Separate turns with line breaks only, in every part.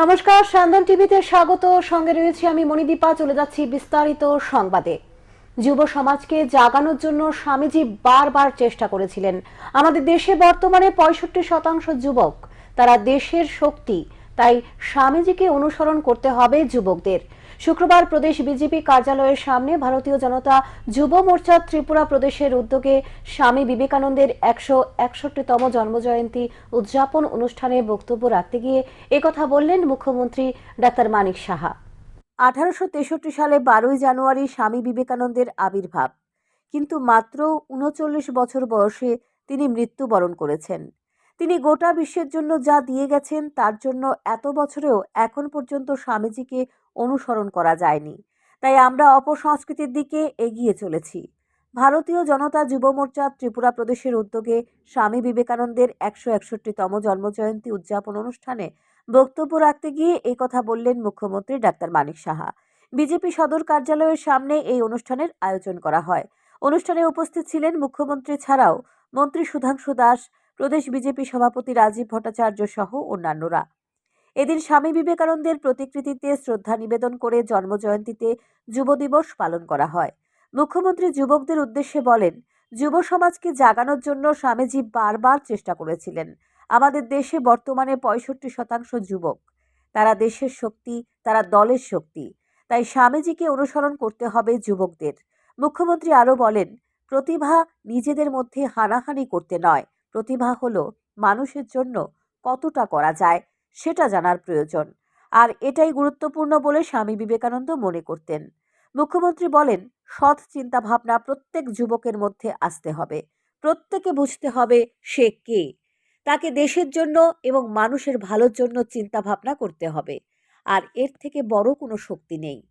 নমস্কার সন্ধান টিভিতে স্বাগত। সঙ্গে রয়েছে আমি মণিদীপা। চলে যাচ্ছি বিস্তারিত সংবাদে। যুব সমাজকে জাগানোর জন্য স্বামীজি বারবার চেষ্টা করেছিলেন। আমাদের দেশে বর্তমানে পঁয়ষট্টি শতাংশ যুবক। তারা দেশের শক্তি। তাই স্বামীজিকে অনুসরণ করতে হবে যুবকদের। শুক্রবার প্রদেশ বিজেপি কার্যালয়ের সামনে ভারতীয় জনতা যুব মোর্চা ত্রিপুরা প্রদেশের উদ্যোগে স্বামী বিবেকানন্দের একশো একষট্টিতম জন্মজয়ন্তী উদযাপন অনুষ্ঠানে বক্তব্য রাখতে গিয়ে একথা বললেন মুখ্যমন্ত্রী ডাক্তার মানিক সাহা। আঠারোশো তেষট্টি সালে বারোই জানুয়ারি স্বামী বিবেকানন্দের আবির্ভাব। কিন্তু মাত্র উনচল্লিশ বছর বয়সে তিনি মৃত্যুবরণ করেছেন। তিনি গোটা বিশ্বের জন্য যা দিয়ে গেছেন তার জন্য এত বছরেও এখন পর্যন্ত স্বামীজিকে অনুসরণ করা যায়নি। তাই আমরা অপসংস্কৃতির দিকে এগিয়ে চলেছি। ভারতীয় জনতা যুব মোর্চা ত্রিপুরা প্রদেশের উদ্যোগে স্বামী বিবেকানন্দের একশো একষট্টিতম জন্মজয়ন্তী উদযাপন অনুষ্ঠানে বক্তব্য রাখতে গিয়ে এই কথা বললেন মুখ্যমন্ত্রী ডাক্তার মানিক সাহা। বিজেপি সদর কার্যালয়ের সামনে এই অনুষ্ঠানের আয়োজন করা হয়। অনুষ্ঠানে উপস্থিত ছিলেন মুখ্যমন্ত্রী ছাড়াও মন্ত্রী সুধাংশু দাস, প্রদেশ বিজেপি সভাপতি রাজীব ভট্টাচার্য সহ অন্যান্যরা। এদিন স্বামী বিবেকানন্দের প্রতিকৃতিতে শ্রদ্ধা নিবেদন করে জন্মজয়ন্তীতে যুব দিবস পালন করা হয়। মুখ্যমন্ত্রী যুবকদের উদ্দেশ্যে বলেন, যুব সমাজকে জাগানোর জন্য স্বামীজি বারবার চেষ্টা করেছিলেন। আমাদের দেশে বর্তমানে পঁয়ষট্টি শতাংশ যুবক। তারা দেশের শক্তি, তারা দলের শক্তি। তাই স্বামীজিকে অনুসরণ করতে হবে যুবকদের। মুখ্যমন্ত্রী আরও বলেন, প্রতিভা নিজেদের মধ্যে হানাহানি করতে নয়। প্রতিভা হলো মানুষের জন্য কতটা করা যায় সেটা জানার প্রয়োজন। আর এটাই গুরুত্বপূর্ণ বলে স্বামী বিবেকানন্দ মনে করতেন। মুখ্যমন্ত্রী বলেন, সৎ চিন্তাভাবনা প্রত্যেক যুবকের মধ্যে আসতে হবে। প্রত্যেকে বুঝতে হবে সে কে। তাকে দেশের জন্য এবং মানুষের ভালোর জন্য চিন্তাভাবনা করতে হবে। আর এর থেকে বড় কোনো শক্তি নেই।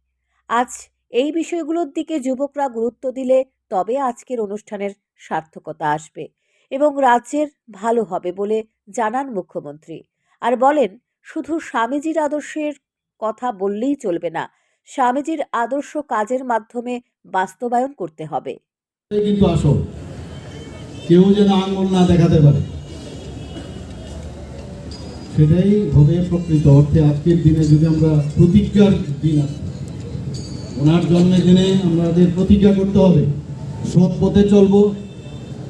আজ এই বিষয়গুলোর দিকে যুবকরা গুরুত্ব দিলে তবে আজকের অনুষ্ঠানের সার্থকতা আসবে এবং রাজ্যের ভালো হবে বলে জানান মুখ্যমন্ত্রী। আর বলেন, শুধু স্বামীজির আদর্শের কথা বললেই চলবে না, স্বামীজির আদর্শ কাজের মাধ্যমে বাস্তবায়ন করতে হবে।
কিন্তু আসল কেউ যেন আঙ্গুল না দেখাতে পারে। সেটাই হবে প্রকৃত অর্থে আজকের দিনে যদি আমরা প্রতিজ্ঞার দিন আছে ওনার জন্মের দিনে আমাদের প্রতিজ্ঞা করতে হবে, সৎ পথে চলবো,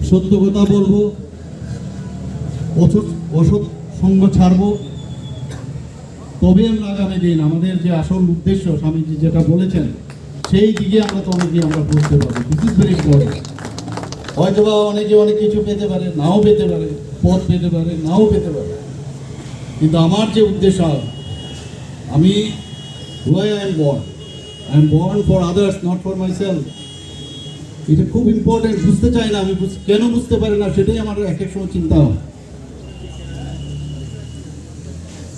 সত্য কথা বলব অসৎ সঙ্গ ছাড়বো। তবে আমরা আগামী দিন আমাদের যে আসল উদ্দেশ্য, স্বামীজি যেটা বলেছেন, সেই দিকে আমরা তো অনেকে আমরা বুঝতে পারব। দিস ইজ ভেরি হয়তো বা অনেকে অনেক কিছু পেতে পারে, নাও পেতে পারে, পথ পেতে পারে, নাও পেতে পারে। কিন্তু আমার যে উদ্দেশ্য, আমি why I am born I am born for others not for my myself খুব ইম্পর্টেন্ট বুঝতে চাই না আমি, কেন বুঝতে পারি না, সেটাই আমার এক এক সময় চিন্তা হয়।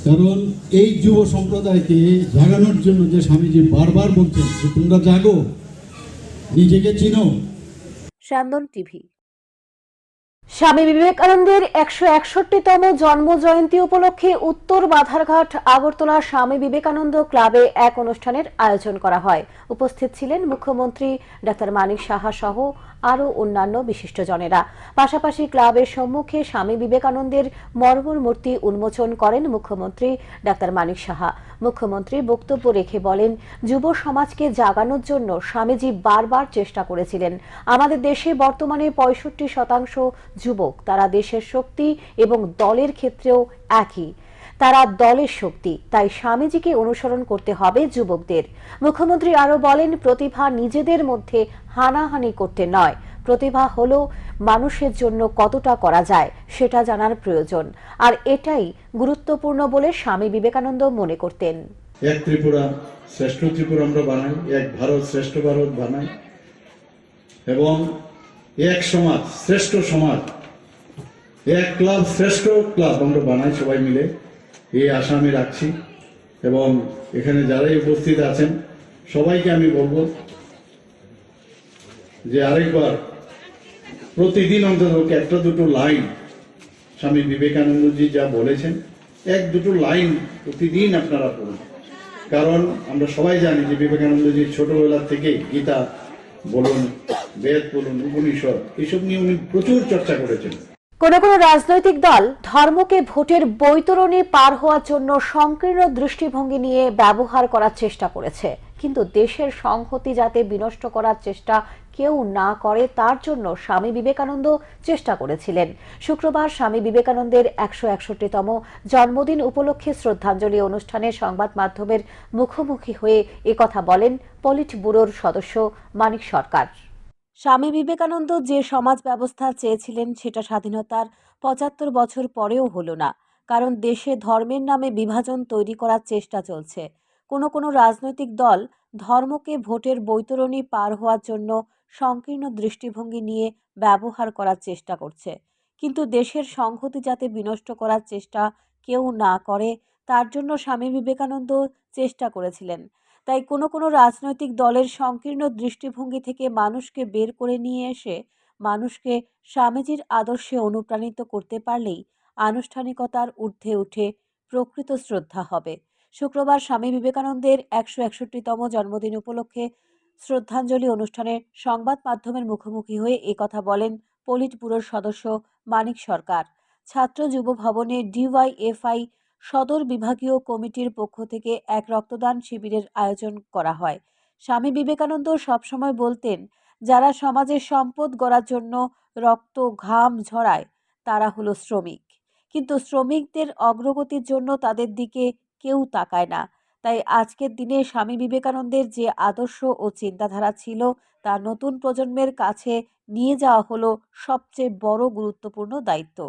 কারণ এই যুব সম্প্রদায়কে জাগানোর জন্য যে স্বামীজি বারবার বলছেন যে তোমরা জাগো, নিজেকে চিনো।
স্যান্দন টিভি। স্বামী বিবেকানন্দের একশো একষট্টিতম জন্ম জয়ন্তী উপলক্ষে উত্তর বাধারঘাট, আগরতলা স্বামী বিবেকানন্দ ক্লাবে এক অনুষ্ঠানের আয়োজন করা হয়। উপস্থিত ছিলেন মুখ্যমন্ত্রী ডাক্তার মানিক সাহা সহ আরও অন্যান্য বিশিষ্টজনেরা। পাশাপাশি ক্লাবের সম্মুখে স্বামী বিবেকানন্দের মর্মর মূর্তি উন্মোচন করেন মুখ্যমন্ত্রী ডাক্তার মানিক সাহা। মুখ্যমন্ত্রী বক্তব্য রেখে বলেন, যুব সমাজকে জাগানোর জন্য স্বামীজি বারবার চেষ্টা করেছিলেন। আমাদের দেশে বর্তমানে পঁয়ষট্টি শতাংশ যুবক, তারা দেশের শক্তি এবং দলের ক্ষেত্রেও একই। তারা দলের শক্তি, তাই স্বামীজিকে অনুসরণ করতে হবে যুবকদের। মুখ্যমন্ত্রী আরও বলেন, প্রতিভা নিজেদের মধ্যে হানাহানি করতে নয়। প্রতিভা হলো মানুষের জন্য কতটা করা যায়, সেটা জানার প্রয়োজন। আর এটাই গুরুত্বপূর্ণ বলে স্বামী বিবেকানন্দ মনে করতেন।
এক ত্রিপুরা শ্রেষ্ঠ ত্রিপুরা আমরা বানাই, এক ভারত শ্রেষ্ঠ ভারত বানাই। এবং এক সমাজ, শ্রেষ্ঠ সমাজ, এক ক্লাব, শ্রেষ্ঠ ক্লাব আমরা বানাই সবাই মিলে। এই আশা আমি রাখছি এবং এখানে যারাই উপস্থিত আছেন, সবাইকে আমি বলব যে আরেকবার প্রতিদিন অন্তত একটা দুটো লাইন স্বামী বিবেকানন্দজি যা বলেছেন, এক দুটো লাইন প্রতিদিন আপনারা পড়ুন। কারণ আমরা সবাই জানি যে বিবেকানন্দজি ছোটবেলা থেকে গীতা বলুন, বেদ বলুন, উপনিষদ, এসব নিয়ে উনি প্রচুর চর্চা করেছেন।
কোন কোন রাজনৈতিক দল ধর্মকে ভোটের বৈতরণী পার হওয়ার জন্য সংকীর্ণ দৃষ্টিভঙ্গি নিয়ে ব্যবহার করার চেষ্টা করেছে। কিন্তু দেশের সংহতি যাতে বিনষ্ট করার চেষ্টা কেউ না করে, তার জন্য স্বামী বিবেকানন্দ চেষ্টা করেছিলেন। শুক্রবার স্বামী বিবেকানন্দের একশো একষট্টিতম জন্মদিন উপলক্ষে শ্রদ্ধাঞ্জলি অনুষ্ঠানে সংবাদ মাধ্যমের মুখোমুখি হয়ে একথা বলেন পলিট ব্যুরোর সদস্য মানিক সরকার। স্বামী বিবেকানন্দ যে সমাজ ব্যবস্থা চেয়েছিলেন, সেটা স্বাধীনতার পঁচাত্তর বছর পরেও হলো না। কারণ দেশে ধর্মের নামে বিভাজন তৈরি করার চেষ্টা চলছে। কোনো কোনো রাজনৈতিক দল ধর্মকে ভোটের বৈতরণী পার হওয়ার জন্য সংকীর্ণ দৃষ্টিভঙ্গি নিয়ে ব্যবহার করার চেষ্টা করছে। কিন্তু দেশের সংহতি যাতে বিনষ্ট করার চেষ্টা কেউ না করে, তার জন্য স্বামী বিবেকানন্দ চেষ্টা করেছিলেন। তাই কোনো কোনো রাজনৈতিক দলের সংকীর্ণ দৃষ্টিভঙ্গি থেকে মানুষকে বের করে নিয়ে এসে মানুষকে স্বামীজির আদর্শে অনুপ্রাণিত করতে পারলেই আনুষ্ঠানিকতার ঊর্ধ্বে উঠে প্রকৃত শ্রদ্ধা হবে। শুক্রবার স্বামী বিবেকানন্দের একশো একষট্টিতম জন্মদিন উপলক্ষে শ্রদ্ধাঞ্জলি অনুষ্ঠানে সংবাদ মাধ্যমের মুখোমুখি হয়ে এ কথা বলেন পলিট ব্যুরোর সদস্য মানিক সরকার। ছাত্র যুব ভবনে ডিওয়াইএফআই সদর বিভাগীয় কমিটির পক্ষ থেকে এক রক্তদান শিবিরের আয়োজন করা হয়। স্বামী বিবেকানন্দ সবসময় বলতেন, যারা সমাজের সম্পদ গড়ার জন্য রক্ত ঘাম ঝরায়, তারা হলো শ্রমিক। কিন্তু শ্রমিকদের অগ্রগতির জন্য তাদের দিকে কেউ তাকায় না। তাই আজকের দিনে স্বামী বিবেকানন্দের যে আদর্শ ও চিন্তাধারা ছিল, তা নতুন প্রজন্মের কাছে নিয়ে যাওয়া হলো সবচেয়ে বড় গুরুত্বপূর্ণ দায়িত্ব।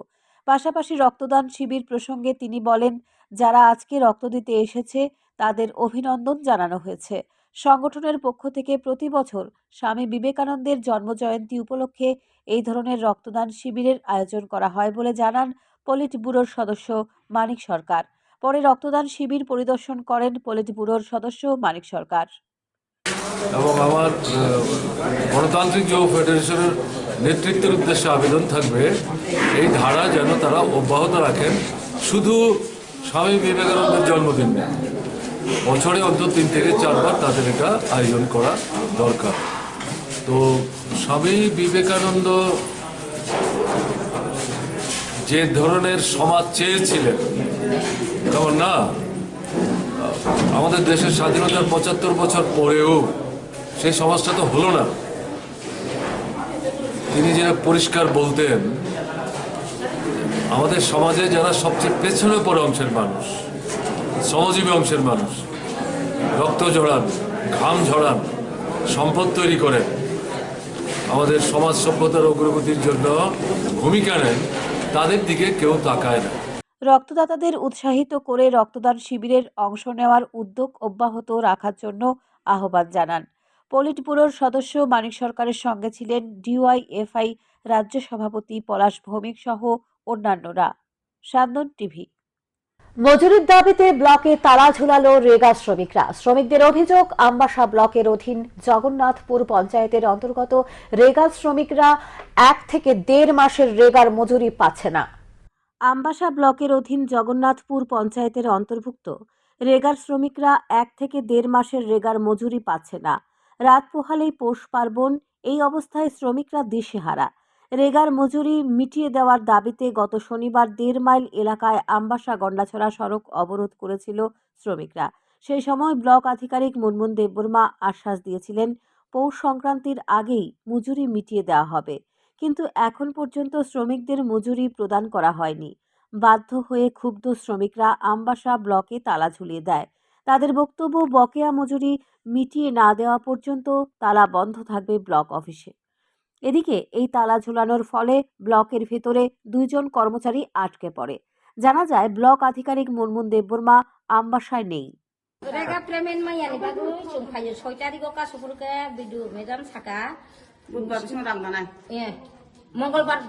পাশাপাশি রক্তদান শিবির প্রসঙ্গে তিনি বলেন, যারা আজকে রক্ত দিতে এসেছে, তাদের অভিনন্দন জানানো হয়েছে। সংগঠনের পক্ষ থেকে প্রতি বছর স্বামী বিবেকানন্দের জন্মজয়ন্তী উপলক্ষে এই ধরনের রক্তদান শিবিরের আয়োজন করা হয় বলে জানান পলিট ব্যুরোর সদস্য মানিক সরকার। পরে রক্তদান শিবির পরিদর্শন করেন পলিট ব্যুরোর সদস্য মানিক সরকার।
এবং আমার গণতান্ত্রিক যুব ফেডারেশনের নেতৃত্বের উদ্দেশ্যে আবেদন থাকবে এই ধারা যেন তারা অব্যাহত রাখেন। শুধু স্বামী বিবেকানন্দের জন্মদিন বছরে অন্তত তিন থেকে চারবার তাদের এটা আয়োজন করা দরকার। তো স্বামী বিবেকানন্দ যে ধরনের সমাজ চেয়েছিলেন তেমন না? আমাদের দেশের স্বাধীনতার পঁচাত্তর বছর পরেও সেই সমাজটা তো হলো না। তিনি যেটা পরিষ্কার বলতেন আমাদের সমাজে যারা সবচেয়ে পেছনে পড়ে অংশের মানুষ, শ্রমজীবী অংশের মানুষ, রক্ত ঝরান ঘাম ঝরান, সম্পদ তৈরি করেন, আমাদের সমাজ সভ্যতার অগ্রগতির জন্য ভূমিকা নেন, তাদের দিকে কেউ তাকায় না।
রক্তদাতাদের উৎসাহিত করে রক্তদান শিবিরের অংশ নেওয়ার উদ্যোগ অব্যাহত রাখার জন্য আহ্বান জানান। পলিট ব্যুরোর সদস্য মানিক সরকারের সঙ্গে ছিলেন ডিওয়াইএফআই রাজ্য সভাপতি পলাশ ভৌমিক সহ অন্যান্যরা। সান্দন টিভি। মজুরির দাবিতে ব্লকে তালা ঝুলালো রেগা শ্রমিকরা। শ্রমিকদের অভিযোগ আমবাসা ব্লকের অধীন জগন্নাথপুর পঞ্চায়েতের অন্তর্গত রেগা শ্রমিকরা এক থেকে দেড় মাসের রেগার মজুরি পাচ্ছে না। আমবাসা ব্লকের অধীন জগন্নাথপুর পঞ্চায়েতের অন্তর্ভুক্ত রেগার শ্রমিকরা এক থেকে দেড় মাসের রেগার মজুরি পাচ্ছে না। রাত পোহালেই পৌষ পার্বণ এই অবস্থায় শ্রমিকরা দিশেহারা। রেগার মজুরি মিটিয়ে দেওয়ার দাবিতে গত শনিবার দেড় মাইল এলাকায় আমবাসা, গন্ডাছড়া সড়ক অবরোধ করেছিল শ্রমিকরা। সেই সময় ব্লক আধিকারিক মুনমুন দেববর্মা আশ্বাস দিয়েছিলেন, পৌষ সংক্রান্তির আগেই মজুরি মিটিয়ে দেওয়া হবে। কিন্তু এখন পর্যন্ত শ্রমিকদের মজুরি প্রদান করা হয়নি। বাধ্য হয়ে ক্ষুব্ধ শ্রমিকরা আমবাসা ব্লকে তালা ঝুলিয়ে দেয়। তাদের বক্তব্য, বকেয়া মজুরি মিটিয়ে না দেওয়া পর্যন্ত তালা বন্ধ থাকবে ব্লক অফিসে। এদিকে এই তালা ঝুলানোর ফলে ব্লকের ভেতরে দুইজন কর্মচারী আটকে পড়ে। জানা যায় ব্লক আধিকারিক মুনমুন দেববর্মা আমবাসায় নেই.
বুধবার
মঙ্গলবার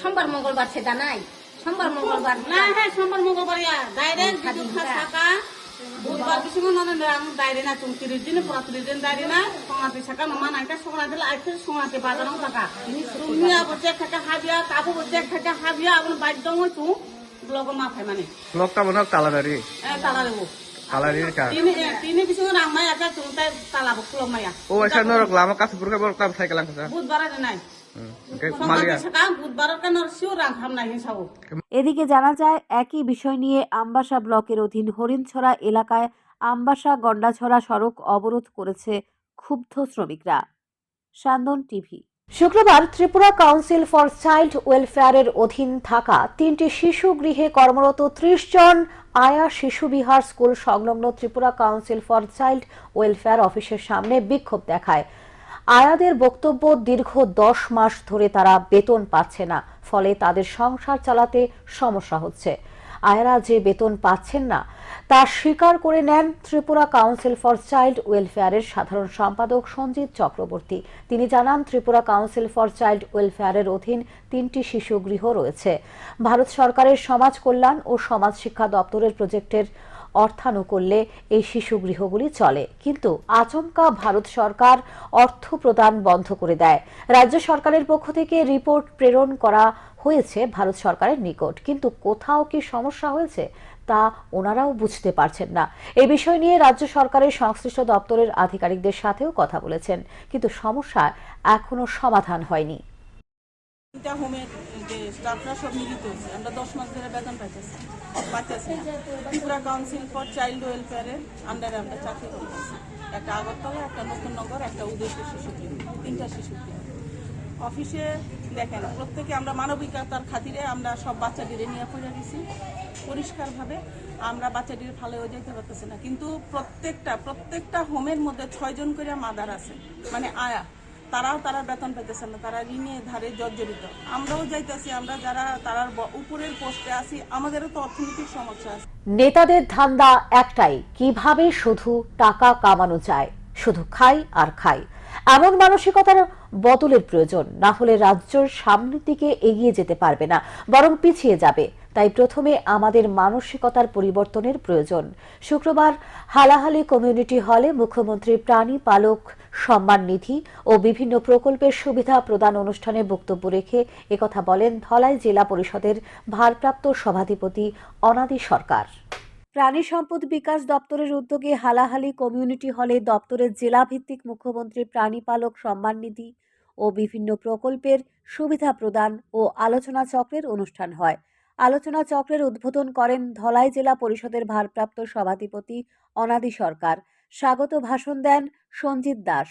সোমবার মঙ্গলবার সেটা নাই। সোমবার মঙ্গলবার
না হ্যাঁ সোমবার মঙ্গলবার ডাইরেক্ট। থাকা বুধবার বিসময় নন রাং ডাইরে না তুমি তিরিশ দিন পুরা তিরিশ দিন ডাইরে না সংক্রান্তি থাকা মামা নাইটা সংক্রান্তি আইছে সংক্রান্তি বাজারও থাকা তুমি বসে থাকা হাবিয়া কাবু বসে থাকা হাবিয়া আপন বাধ্য হইতু ব্লগ মাফাই মানে।
মনে হয় তালাদারি
এ তালা দেবো তাই তালা মাইয়া
ও এখানে নরক লামা কাছে পুরকে বলতাম সাইকেল আনতে
বুধবার নাই।
এদিকে জানা যায় একই বিষয় নিয়ে আমবাসা ব্লকের অধীন হরিণছড়া এলাকায় আমবাসা গন্ডাছড়া সড়ক অবরোধ করেছে ক্ষুব্ধ শ্রমিকরা। সান্দন টিভি। শুক্রবার ত্রিপুরা কাউন্সিল ফর চাইল্ড ওয়েলফেয়ারের অধীন থাকা তিনটি শিশু গৃহে কর্মরত ত্রিশ জন আয়া শিশু বিহার স্কুল সংলগ্ন Tripura council for child welfare অফিসের সামনে বিক্ষোভ দেখায়। আয়াদের বক্তব্য দীর্ঘ দশ মাস ধরে তারা বেতন পাচ্ছে না। ফলে তাদের সংসার চালাতে সমস্যা হচ্ছে। আয়ারা যে বেতন পাচ্ছেন না, তা স্বীকার করে নেন ত্রিপুরা কাউন্সিল ফর চাইল্ড ওয়েলফেয়ারের সাধারণ সম্পাদক সঞ্জিত চক্রবর্তী। তিনি জানান, ত্রিপুরা কাউন্সিল ফর চাইল্ড ওয়েলফেয়ারের অধীন তিনটি শিশু গৃহ রয়েছে। ভারত সরকারের সমাজ কল্যাণ ও সমাজ শিক্ষা দপ্তরের প্রজেক্টের অর্থানুকূল্যে এই শিশু গৃহগুলি চলে। কিন্তু আচমকা ভারত সরকার অর্থ প্রদান বন্ধ করে দেয়। রাজ্য সরকারের পক্ষ থেকে রিপোর্ট প্রেরণ করা হয়েছে ভারত সরকারের নিকট। কিন্তু কোথাও কি সমস্যা হয়েছে তা ওনারাও বুঝতে পারছেন না। এ বিষয় নিয়ে রাজ্য সরকারের সংশ্লিষ্ট দপ্তরের আধিকারিকদের সাথেও কথা বলেছেন। কিন্তু সমস্যা এখনও সমাধান হয়নি।
যে স্টাফরা সব মিলিত হয়েছে আমরা দশ মাস ধরে বেতন পাইতেছি। পাইতেছি ত্রিপুরা কাউন্সিল ফর চাইল্ড ওয়েলফেয়ারের আন্ডারে আমরা চাকরি করতেছি। একটা আগরতলা, একটা নতুন নগর, একটা উদয়পুর শিশু কেন্দ্র তিনটা শিশু কেন্দ্র অফিসে দেখেন, প্রত্যেকে আমরা মানবিকতার খাতিরে আমরা সব বাচ্চাদের নিয়ে পড়ে দিছি পরিষ্কারভাবে আমরা বাচ্চাটির ভালো হয়ে যেতে পারতেছি না। কিন্তু প্রত্যেকটা প্রত্যেকটা হোমের মধ্যে ছয়জন করে মাদার আছে। মানে আয়া। তারাও তারা বেতন পেতেছে না, তারা ঋণে ধারে জর্জরিত। আমরাও যাইতেছি, আমরা যারা তারার উপরের পোস্টে আছি, আমাদেরও তো অর্থনৈতিক সমস্যা আছে।
নেতাদের ধান্দা একটাই, কীভাবে শুধু টাকা কামানো যায়? শুধু খাই আর খাই। এমন মানসিকতার বদলের প্রয়োজন, না হলে রাজ্যের সামনের দিকে এগিয়ে যেতে পারবে না, বরং পিছিয়ে যাবে। তাই প্রথমে আমাদের মানসিকতার পরিবর্তনের প্রয়োজন। শুক্রবার হালাহালি কমিউনিটি হলে মুখ্যমন্ত্রী প্রাণী পালক সম্মান নিধি ও বিভিন্ন প্রকল্পের সুবিধা প্রদান অনুষ্ঠানে বক্তব্য রেখে একথা বলেন ধলাই জেলা পরিষদের ভারপ্রাপ্ত সভাধিপতি অনাদি সরকার। প্রাণী সম্পদ বিকাশ দপ্তরের উদ্যোগে হালাহালি কমিউনিটি হলে দপ্তরের জেলাভিত্তিক মুখ্যমন্ত্রী প্রাণী পালক সম্মান নিধি ও বিভিন্ন প্রকল্পের সুবিধা প্রদান ও আলোচনা চক্রের অনুষ্ঠান হয়। আলোচনা চক্রের উদ্বোধন করেন ধলাই জেলা পরিষদের ভারপ্রাপ্ত সভাধিপতি অনাদি সরকার। স্বাগত ভাষণ দেন সঞ্জিত দাস।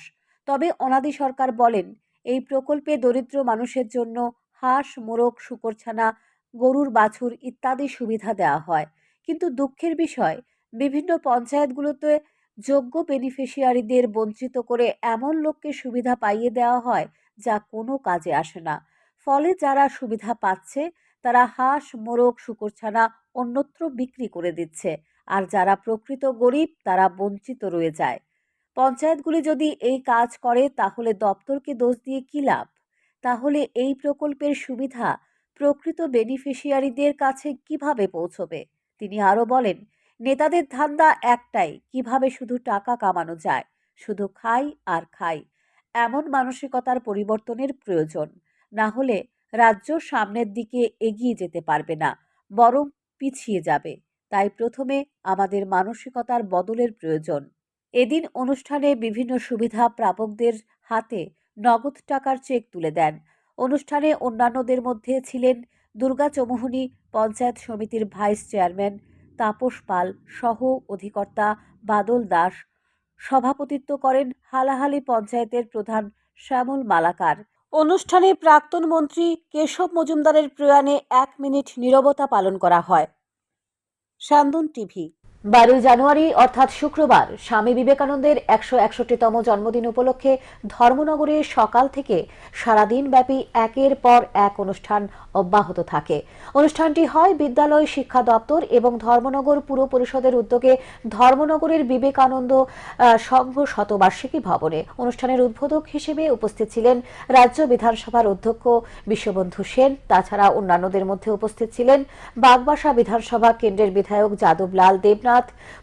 তবে অনাদি সরকার বলেন, এই প্রকল্পে দরিদ্র মানুষের জন্য হাঁস, মোরগ, শুকরছানা, গরুর বাছুর ইত্যাদি সুবিধা দেওয়া হয়। কিন্তু দুঃখের বিষয়, বিভিন্ন পঞ্চায়েতগুলোতে যোগ্য বেনিফিশিয়ারিদের বঞ্চিত করে এমন লোককে সুবিধা পাইয়ে দেওয়া হয় যা কোনো কাজে আসে না। ফলে যারা সুবিধা পাচ্ছে, তারা হাঁস, মোরগ, শুকরছানা অন্যত্র বিক্রি করে দিচ্ছে। আর যারা প্রকৃত গরিব, তারা বঞ্চিত রয়ে যায়। পঞ্চায়েতগুলি যদি এই কাজ করে, তাহলে দপ্তরকে দোষ দিয়ে কী লাভ? তাহলে এই প্রকল্পের সুবিধা প্রকৃত বেনিফিশিয়ারিদের কাছে কীভাবে পৌঁছবে? তিনি আরও বলেন, নেতাদের ধান্দা একটাই, কীভাবে শুধু টাকা কামানো যায়, শুধু খাই আর খাই। এমন মানসিকতার পরিবর্তনের প্রয়োজন। না হলে রাজ্য সামনের দিকে এগিয়ে যেতে পারবে না, বরং পিছিয়ে যাবে। তাই প্রথমে আমাদের মানসিকতার বদলের প্রয়োজন। এদিন অনুষ্ঠানে বিভিন্ন সুবিধা প্রাপকদের হাতে নগদ টাকার চেক তুলে দেন। অনুষ্ঠানে অন্যান্যদের মধ্যে ছিলেন দুর্গা চৌমুহনী, পঞ্চায়েত সমিতির ভাইস চেয়ারম্যান তাপস পাল সহ অধিকর্তা বাদল দাস। সভাপতিত্ব করেন হালাহালি পঞ্চায়েতের প্রধান শ্যামল মালাকার। অনুষ্ঠানে প্রাক্তন মন্ত্রী কেশব মজুমদারের প্রয়াণে এক মিনিট নীরবতা পালন করা হয়। সান্দন টিভি বারোই জানুয়ারি, অর্থাৎ শুক্রবার, স্বামী বিবেকানন্দের একশো একষট্টিতম জন্মদিন উপলক্ষে ধর্মনগরে সকাল থেকে সারাদিন ব্যাপী একের পর এক অনুষ্ঠান অব্যাহত থাকে। অনুষ্ঠানটি হয় বিদ্যালয় শিক্ষা দপ্তর এবং ধর্মনগর পুর পরিষদের উদ্যোগে ধর্মনগরের বিবেকানন্দ সংঘ শতবার্ষিকী ভবনে। অনুষ্ঠানের উদ্বোধক হিসেবে উপস্থিত ছিলেন রাজ্য বিধানসভার অধ্যক্ষ বিশ্ববন্ধু সেন। তাছাড়া অন্যান্যদের মধ্যে উপস্থিত ছিলেন বাগবাসা বিধানসভা কেন্দ্রের বিধায়ক যাদবলাল দেবনাথ।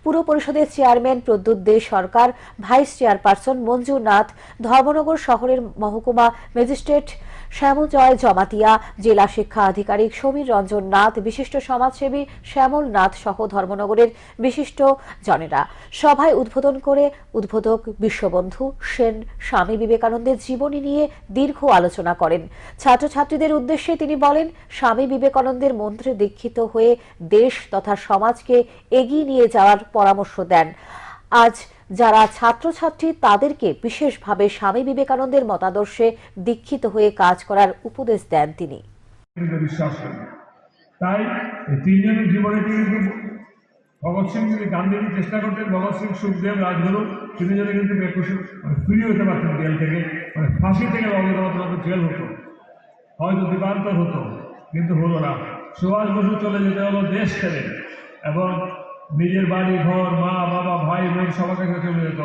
পুর পরিষদের chairman Pradyut Dey Sarkar vice chairperson Manju Nath Dharmanagar শহরের মহকুমা ম্যাজিস্ট্রেট শ্যামজয় জমাতিয়া, জেলা শিক্ষা আধিকারিক সমীর রঞ্জন নাথ, বিশিষ্ট সমাজসেবী শ্যামল নাথ সহ ধর্মনগরের বিশিষ্ট জনেরা। সভায় উদ্বোধন করে উদ্বোধক বিশ্ববন্ধু সেন, স্বামী বিবেকানন্দের জীবনী নিয়ে দীর্ঘ আলোচনা করেন। ছাত্রছাত্রীদের উদ্দেশ্যে তিনি বলেন, স্বামী বিবেকানন্দের মন্ত্রে দীক্ষিত হয়ে দেশ তথা সমাজকে এগিয়ে নিয়ে যাওয়ার পরামর্শ দেন। আজ যারা ছাত্রছাত্রী, তাদেরকে বিশেষভাবে স্বামী বিবেকানন্দের মতাদর্শে দীক্ষিত হয়ে কাজ করার উপদেশ দেন তিনি।
বিশ্বাস তাই তিনজনের জীবনে কিন্তু ভগৎ সিং চেষ্টা করতেন, ভগৎ সিং, সুখদেব, রাজগুরু কিন্তু মানে হতে পারতেন জেল থেকে মানে ফাঁসি থেকে জেল হতো। হয়তো হতো, কিন্তু হলো না। সুভাষ বসু চলে যেতে হলো দেশ ছেড়ে, এবং নিজের বাড়ি, ঘর, মা, বাবা, ভাই, বোন, সবাইকে চলে যেতে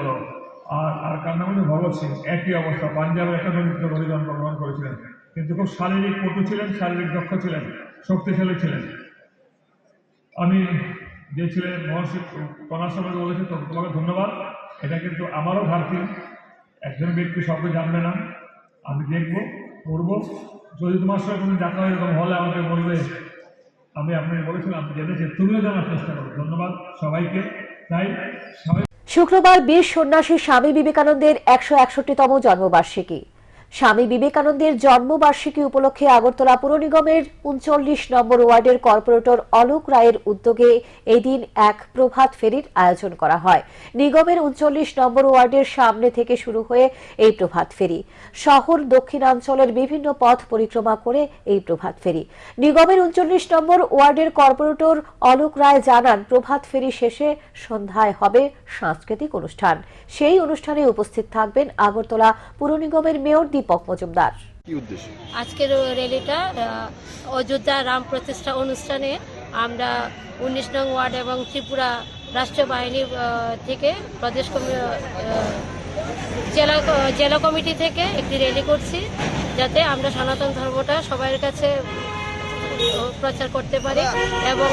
আর আর কার নাম হলো ভগৎ সিং একই অবস্থা। পাঞ্জাবের একটা দরিদ্র ঘরে জন্মগ্রহণ করেছিলেন। কিন্তু খুব শারীরিক পটু ছিলেন, শারীরিক দক্ষ ছিলেন, শক্তিশালী ছিলেন। আমি যে ছিলেন মহর্ষি কণার সঙ্গে বলেছি তোমাকে ধন্যবাদ। এটা কিন্তু আমারও ঘাটতি। একজন ব্যক্তি সবকে জানবে না। আমি দেখব করব যদি তোমার সঙ্গে কোনো দেখা এরকম হলে আমাকে বলবে। আমি আপনাকে বলেছিলাম জেনেছি তুমিও জানার চেষ্টা করো। ধন্যবাদ সবাইকে। তাই
শুক্রবার বীর সন্ন্যাসী স্বামী বিবেকানন্দের একশো একষট্টিতম জন্মবার্ষিকী। স্বামী বিবেকানন্দের জন্মবার্ষিকী উপলক্ষে আগরতলা পুর নিগমের উনচল্লিশ নম্বর ওয়ার্ডের কর্পোরেটর অলোক রায়ের উদ্যোগে এদিন এক প্রভাত ফেরির আয়োজন করা হয়। নিগমের উনচল্লিশ নম্বর ওয়ার্ডের সামনে থেকে শুরু হয়ে এই প্রভাত ফেরি। শহর দক্ষিণাঞ্চলের বিভিন্ন পথ পরিক্রমা করে এই প্রভাত ফেরি। নিগমের উনচল্লিশ নম্বর ওয়ার্ডের কর্পোরেটর অলোক রায় জানান, প্রভাত ফেরি শেষে সন্ধ্যায় হবে সাংস্কৃতিক অনুষ্ঠান। সেই অনুষ্ঠানে উপস্থিত থাকবেন আগরতলা পুর নিগমের মেয়র দীপক মজুমদার।
আজকের র্যালিটা অযোধ্যা রাম প্রতিষ্ঠা অনুষ্ঠানে আমরা উনিশ নং ওয়ার্ড এবং ত্রিপুরা রাষ্ট্র বাহিনী থেকে প্রদেশ কমি- জেলা জেলা কমিটি থেকে একটি র্যালি করছি যাতে আমরা সনাতন ধর্মটা সবার কাছে প্রচার করতে পারি এবং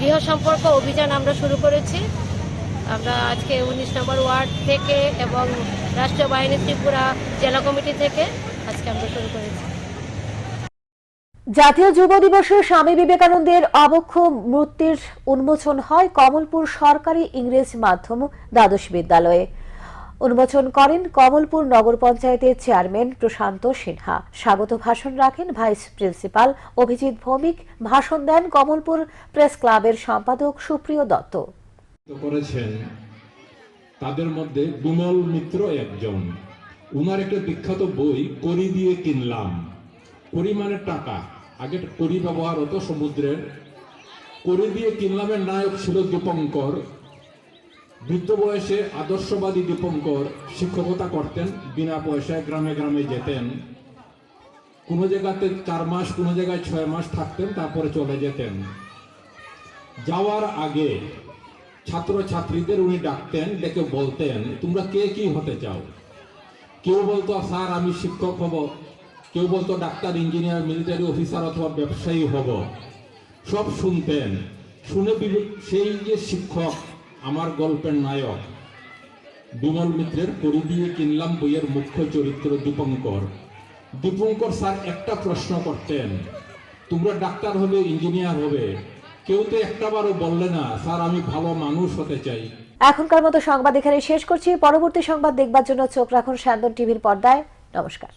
গৃহ সম্পর্ক অভিযান আমরা শুরু করেছি। আমরা আজকে উনিশ নম্বর ওয়ার্ড থেকে এবং রাষ্ট্রীয় বাহিনী ত্রিপুরা জেলা কমিটি থেকে আজকে আমরা শুরু করেছি।
জাতীয় যুব দিবসে স্বামী বিবেকানন্দের অবক্ষ মূর্তির উন্মোচন হয় কমলপুর সরকারি ইংরেজ মাধ্যম দ্বাদশ বিদ্যালয়ে। উন্মোচন করেন কমলপুর নগর পঞ্চায়েতের চেয়ারম্যান প্রশান্ত সিনহা। স্বাগত ভাষণ রাখেন ভাইস প্রিন্সিপাল অভিজিৎ ভৌমিক। ভাষণ দেন কমলপুর প্রেস ক্লাবের সম্পাদক সুপ্রিয় দত্ত।
করেছেন, তাদের মধ্যে বিমল মিত্র একজন। উনার একটা বিখ্যাত বই, করি দিয়ে কিনলাম। করি মানে টাকা। আগে করি ব্যবহার হতো সমুদ্রের। করি দিয়ে কিনলামের নায়ক ছিল দীপঙ্কর। বৃদ্ধ বয়সে আদর্শবাদী দীপঙ্কর শিক্ষকতা করতেন, বিনা পয়সায় গ্রামে গ্রামে যেতেন। কোনো জায়গাতে চার মাস, কোনো জায়গায় ছয় মাস থাকতেন, তারপরে চলে যেতেন। যাওয়ার আগে ছাত্র ছাত্রীদের উনি ডাকতেন ডেকে বলতেন, তোমরা কে কি হতে চাও? কেউ বলতো, স্যার, আমি শিক্ষক হব। কেউ বলতো, ডাক্তার, ইঞ্জিনিয়ার, মিলিটারি অফিসার অথবা ব্যবসায়ী হব। সব শুনতেন। শুনে সেই যে শিক্ষক, আমার গল্পের নায়ক, বিমল মিত্রের করি দিয়ে কিনলাম বইয়ের মুখ্য চরিত্র দীপঙ্কর। দীপঙ্কর স্যার একটা প্রশ্ন করতেন, তোমরা ডাক্তার হবে ইঞ্জিনিয়ার হবে? কেউ তো একটাবারও বললে না, স্যার, আমি ভালো মানুষ হতে চাই।
এখনকার মতো সংবাদ এখানে শেষ করছি। পরবর্তী সংবাদ দেখবার জন্য চোখ রাখুন স্যান্দন টিভির পর্দায়। নমস্কার।